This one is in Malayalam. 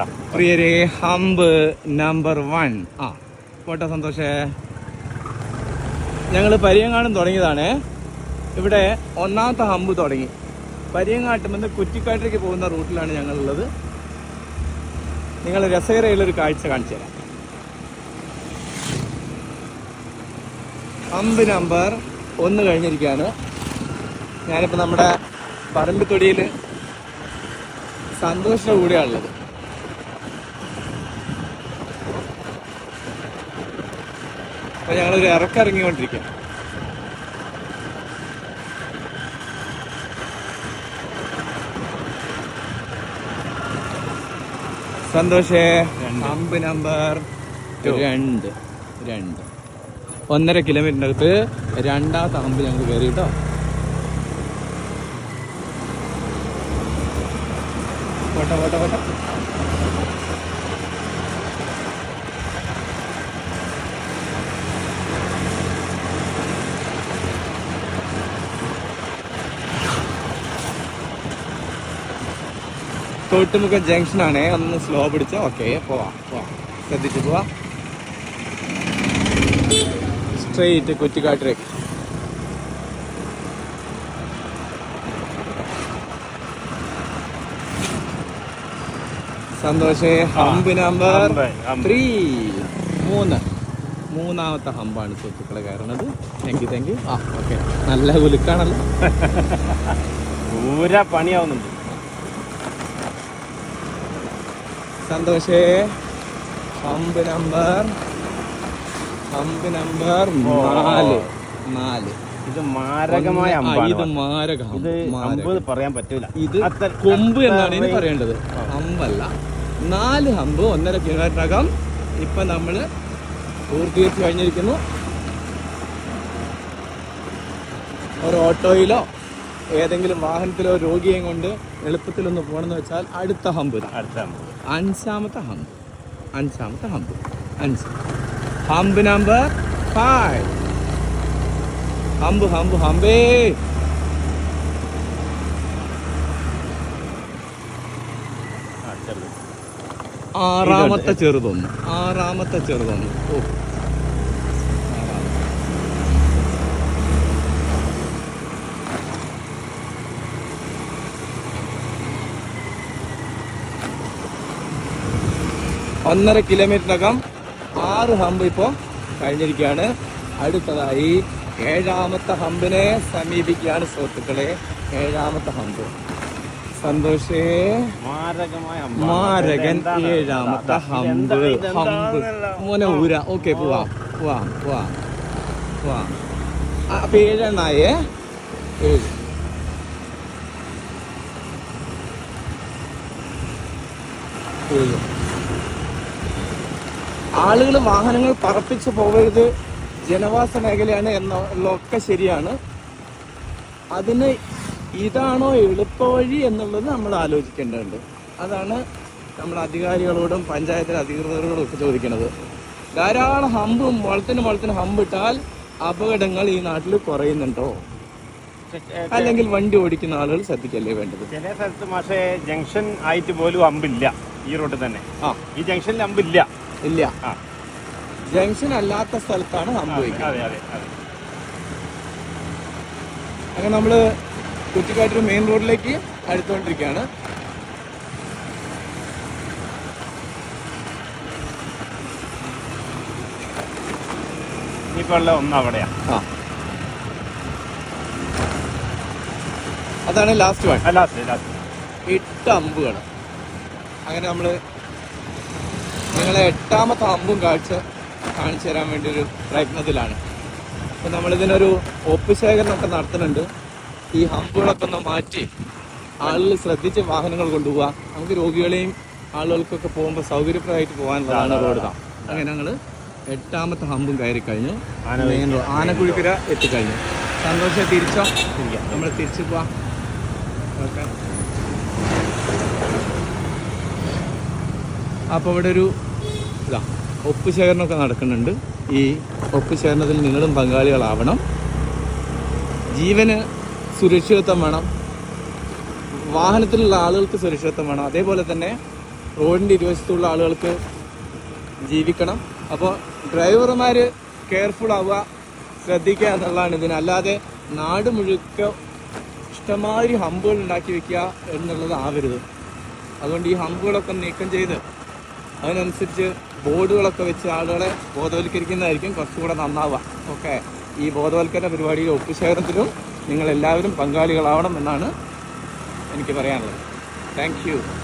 പ്രിയരെ ഹമ്പ് നമ്പർ വൺ ആ പോട്ടെ സന്തോഷേ. ഞങ്ങൾ പരിയങ്ങാടും തുടങ്ങിയതാണ്. ഇവിടെ ഒന്നാമത്തെ ഹമ്പ് തുടങ്ങി. പരിയങ്ങാട്ടും നിന്ന് കുറ്റിക്കാട്ടിലേക്ക് പോകുന്ന റൂട്ടിലാണ് ഞങ്ങളുള്ളത്. നിങ്ങൾ രസകരയിലൊരു കാഴ്ച കാണിച്ചു തരാം. ഹമ്പ് നമ്പർ ഒന്ന് കഴിഞ്ഞിരിക്കുകയാണ്. ഞാനിപ്പോൾ നമ്മുടെ പറമ്പിത്തൊടിയിൽ സന്തോഷ കൂടെയാണുള്ളത്. അപ്പൊ ഞങ്ങളൊരു ഇറക്കിറങ്ങിക്കൊണ്ടിരിക്കുക സന്തോഷേ. രണ്ട്. നമ്പർ. രണ്ട്. രണ്ട്. ഒന്നര കിലോമീറ്ററിന്റെ അകത്ത് രണ്ടാമത്തെ അമ്പ് ഞങ്ങൾ കയറി കേട്ടോ പോട്ടെ പോട്ടെ പോട്ടെ. തോട്ടുമുഖ ജംഗ്ഷനാണ്. ഒന്ന് സ്ലോ പിടിച്ച് ഓക്കെ പോവാം പോവാം. ശ്രദ്ധിച്ച് പോവാം. സ്ട്രെയിറ്റ് കുറ്റിക്കാട്ടിലേക്ക്. സന്തോഷേ ഹമ്പ് നമ്പർ. ത്രീ മൂന്ന്. മൂന്നാമത്തെ ഹമ്പാണ് സുഹൃത്തുക്കളെ കയറണത് താങ്ക് യു താങ്ക് യു ആ ഓക്കെ നല്ല കുലുക്കാണല്ലോ. പൂര പണിയാവുന്നുണ്ട്. സന്തോഷേ. Hump number. ഹമ്പ് നമ്പർ നാല്. നാല്. ഇത് മാരകമായ ഇത് മാരകം. ഇത് പറയാൻ പറ്റൂല. ഇത് കൊമ്പ് എന്നാണ് ഇനി പറയേണ്ടത്. ഹമ്പല്ല നാല് ഹമ്പ് ഒന്നര കിലോമീറ്ററകം ഇപ്പൊ നമ്മൾ പൂർത്തീകരിച്ച് കഴിഞ്ഞിരിക്കുന്നു. ഒരു ഓട്ടോയിലോ ഏതെങ്കിലും വാഹനത്തിലോ രോഗിയെയും കൊണ്ട് എളുപ്പത്തിലൊന്ന് പോകണമെന്ന് വെച്ചാൽ അടുത്ത ഹമ്പ് അടുത്ത ഹമ്പ്. അഞ്ചാമത്തെ ഹമ്പ്. അഞ്ചാമത്തെ ഹമ്പ്. അഞ്ച്. Hump number five. Hump hump ഹമ്പേ. ആറാമത്തെ ചെറുതൊന്ന്. ആറാമത്തെ ചെറുതൊന്ന്. ഓ. ഒന്നര കിലോമീറ്ററിനകം ആറ് ഹമ്പ് ഇപ്പോൾ കഴിഞ്ഞിരിക്കുകയാണ്. അടുത്തതായി ഏഴാമത്തെ ഹമ്പിനെ സമീപിക്കുകയാണ് സുഹൃത്തുക്കളെ. ഏഴാമത്തെ ഹമ്പ് സന്തോഷേ. മാരകൻ ഏഴാമത്തെ ഹമ്പ് ഹമ്പ് മോനെ ഊര. ഓക്കെ പോവാം. പോവാം പോവാം. പോവാം. അപ്പൊ ഏഴെണ്ണായേ? ഏഴ്. ഏഴ്. ആളുകൾ വാഹനങ്ങൾ പറപ്പിച്ച് പോകരുത് ജനവാസ മേഖലയാണ് എന്നുള്ളതൊക്കെ ശരിയാണ്. അതിന് ഇതാണോ എളുപ്പവഴി എന്നുള്ളത് നമ്മൾ ആലോചിക്കേണ്ടതുണ്ട്. അതാണ് നമ്മൾ അധികാരികളോടും പഞ്ചായത്തിലെ അധികൃതരോടും ഒക്കെ ചോദിക്കുന്നത്. ധാരാളം ഹമ്പും വളത്തിന് വളത്തിന് ഹമ്പിട്ടാൽ അപകടങ്ങൾ ഈ നാട്ടിൽ കുറയുന്നുണ്ടോ? അല്ലെങ്കിൽ വണ്ടി ഓടിക്കുന്ന ആളുകൾ ശ്രദ്ധിക്കല്ലേ വേണ്ടത്? ചില സ്ഥലത്ത് മാഷെ ജംഗ്ഷൻ ആയിട്ട് പോലും അമ്പില്ല ഈ റോഡിൽ തന്നെ. ആ. ഈ ജംഗ്ഷനിൽ അമ്പില്ല ഇല്ല. ജംഗ്ഷൻ അല്ലാത്ത സ്ഥലത്താണ് സംഭവിക്കുന്നത്. അങ്ങനെ നമ്മൾ കുറ്റിക്കാട്ടൂർ മെയിൻ റോഡിലേക്ക് അടുത്തുകൊണ്ടിരിക്കുകയാണ് ഉള്ള ഒന്ന് അവിടെയാ. ആ. അതാണ് ലാസ്റ്റ് വൺ ലാസ്റ്റ് ലാസ്റ്റ് എട്ട് അമ്പുകൾ അങ്ങനെ നമ്മൾ നിങ്ങളെ എട്ടാമത്തെ അമ്പും കാഴ്ച കാണിച്ചു തരാൻ വേണ്ടി ഒരു പ്രയത്നത്തിലാണ്. അപ്പം നമ്മളിതിനൊരു ഒപ്പ് ശേഖരണമൊക്കെ നടത്തുന്നുണ്ട്. ഈ ഹമ്പുകളൊക്കെ ഒന്ന് മാറ്റി ആളുകൾ ശ്രദ്ധിച്ച് വാഹനങ്ങൾ കൊണ്ടുപോവുക നമുക്ക് രോഗികളെയും ആളുകൾക്കൊക്കെ പോകുമ്പോൾ സൗകര്യപ്രദമായിട്ട് പോകാനുള്ളതാണ് റോഡ്. അങ്ങനെ ഞങ്ങൾ എട്ടാമത്തെ ഹമ്പും കയറി കഴിഞ്ഞു. ആന മെയിൻ റോഡ് ആനക്കുഴിക്കര എത്തിക്കഴിഞ്ഞു. സന്തോഷം തിരിച്ചോ? നമ്മൾ തിരിച്ചു പോവാം. അപ്പോൾ ഇവിടെ ഒരു ഇതാ ഒപ്പ് ശേഖരണമൊക്കെ നടക്കുന്നുണ്ട്. ഈ ഒപ്പ് ശേഖരണത്തിൽ നിങ്ങളും പങ്കാളികളാവണം. ജീവന് സുരക്ഷിതത്വം വേണം. വാഹനത്തിലുള്ള ആളുകൾക്ക് സുരക്ഷിതത്വം വേണം. അതേപോലെ തന്നെ റോഡിന്റെ ഇരുവശത്തുള്ള ആളുകൾക്ക് ജീവിക്കണം. അപ്പോൾ ഡ്രൈവർമാർ കെയർഫുൾ ആവുക ശ്രദ്ധിക്കുക എന്നുള്ളതാണ് ഇതിന്. അല്ലാതെ നാട് മുഴുക്ക ഇഷ്ടമാതിരി ഹമ്പുകൾ ഉണ്ടാക്കി വെക്കുക എന്നുള്ളത് ആവരുത്. അതുകൊണ്ട് ഈ ഹമ്പുകളൊക്കെ നീക്കം ചെയ്ത് അതിനനുസരിച്ച് ബോർഡുകളൊക്കെ വെച്ച് ആളുകളെ ബോധവൽക്കരിക്കുന്നതായിരിക്കും കുറച്ചുകൂടെ നന്നാവുക. ഓക്കെ. ഈ ബോധവൽക്കരണ പരിപാടിയിൽ ഒപ്പുശേഖരത്തിലും നിങ്ങളെല്ലാവരും പങ്കാളികളാവണം എന്നാണ് എനിക്ക് പറയാനുള്ളത്. താങ്ക്